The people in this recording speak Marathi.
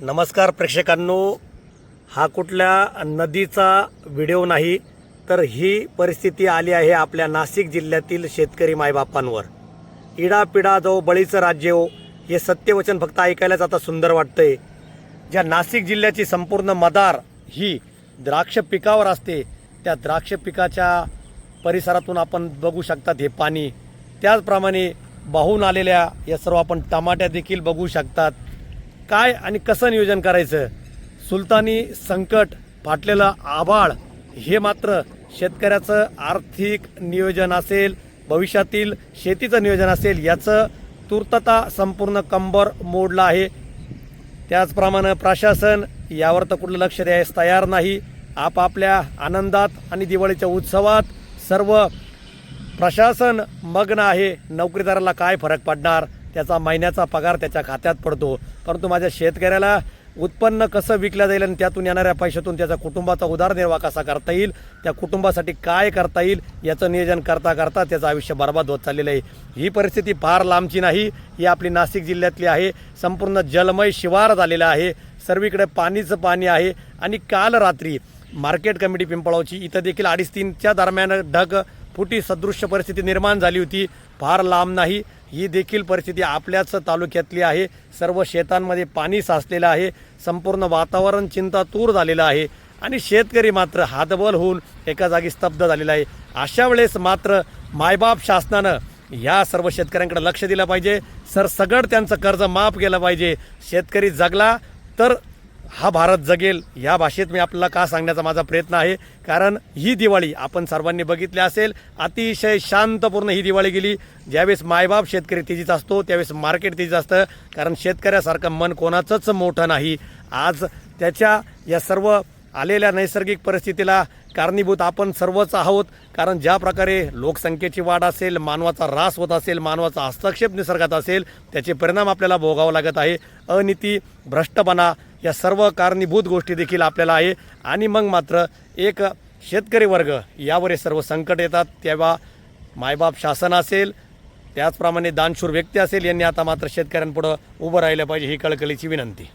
नमस्कार प्रेक्षकांनो. हा कुठल्या नदीचा व्हिडिओ नाही तर ही परिस्थिती आली आहे आपल्या नाशिक जिल्ह्यातील शेतकरी मायबापांवर. इडापिडा जो बळीचं राज्य हो हे सत्यवचन फक्त ऐकायलाच आता सुंदर वाटतंय. ज्या नाशिक जिल्ह्याची संपूर्ण मदार ही द्राक्ष पिकावर असते त्या द्राक्ष पिकाच्या परिसरातून आपण बघू शकतात हे पाणी. त्याचप्रमाणे वाहून आलेल्या या सर्व आपण टमाट्या देखील बघू शकतात. काय आणि कसं नियोजन करायचं? सुलतानी संकट फाटलेलं आभाळ हे मात्र शेतकऱ्याचं आर्थिक नियोजन असेल भविष्यातील शेतीचं नियोजन असेल याचं तूर्तता संपूर्ण कंबर मोडलं आहे. त्याचप्रमाणे प्रशासन यावर तर कुठलं लक्ष द्यायस तयार नाही. आपापल्या आनंदात आणि दिवाळीच्या उत्सवात सर्व प्रशासन मग्न आहे. नोकरीदाराला काय फरक पडणार? त्याचा महिन्याचा पगार त्याच्या खात्यात पडतो. परंतु माझ्या शेतकऱ्याला उत्पन्न कसं विकलं जाईल आणि त्यातून येणाऱ्या पैशातून त्याच्या कुटुंबाचा उदारनिर्वाह कसा करता येईल त्या कुटुंबासाठी काय करता येईल याचं नियोजन करता करता त्याचं आयुष्य बर्बाद होत चाललेलं आहे. ही परिस्थिती फार लांबची नाही ही आपली नाशिक जिल्ह्यातली आहे. संपूर्ण जलमय शिवार झालेला आहे. सर्वीकडे पाणीचं पाणी आहे. आणि काल रात्री मार्केट कमिटी पिंपळावची इथं देखील अडीच तीनच्या दरम्यान ढग फुटी सदृश्य परिस्थिती निर्माण झाली होती. फार लांब नाही. ही देखील परिस्थिती आपल्याच तालुक्यातली आहे. सर्व शेतांमध्ये पाणी साचलेलं आहे. संपूर्ण वातावरण चिंतातूर झालेलं आहे. आणि शेतकरी मात्र हातबल होऊन एका जागी स्तब्ध झालेला आहे. अशा वेळेस मात्र मायबाप शासनानं या सर्व शेतकऱ्यांकडे लक्ष दिलं पाहिजे. सरसगट त्यांचं कर्ज माफ केलं पाहिजे. शेतकरी जगला तर हा भारत जगेल या भाषेत मी आपल्याला का सांगण्याचा माझा प्रयत्न आहे? कारण ही दिवाळी आपण सर्वांनी बघितली असेल अतिशय शांतपूर्ण ही दिवाळी गेली. ज्यावेळेस मायबाप शेतकरी तेजीत असतो त्यावेळेस मार्केट तेजीत असतं. कारण शेतकऱ्यासारखं मन कोणाचंच मोठं नाही. आज त्याच्या या सर्व आलेल्या नैसर्गिक परिस्थितीला कारणीभूत आपण सर्वच आहोत. कारण ज्या प्रकारे लोकसंख्येची वाढ असेल मानवाचा ऱ्हास होत असेल मानवाचा हस्तक्षेप निसर्गात असेल त्याचे परिणाम आपल्याला भोगावं लागत आहे. अनिती भ्रष्टपणा या सर्व कारणीभूत गोष्टी देखील आपल्याला आहे. आणि मग मात्र एक शेतकरी वर्ग यावर हे सर्व संकट येतात. तेव्हा मायबाप शासन असेल त्याचप्रमाणे दानशूर व्यक्ती असेल यांनी आता मात्र शेतकऱ्यांपुढं उभं राहिलं पाहिजे ही कळकळीची विनंती.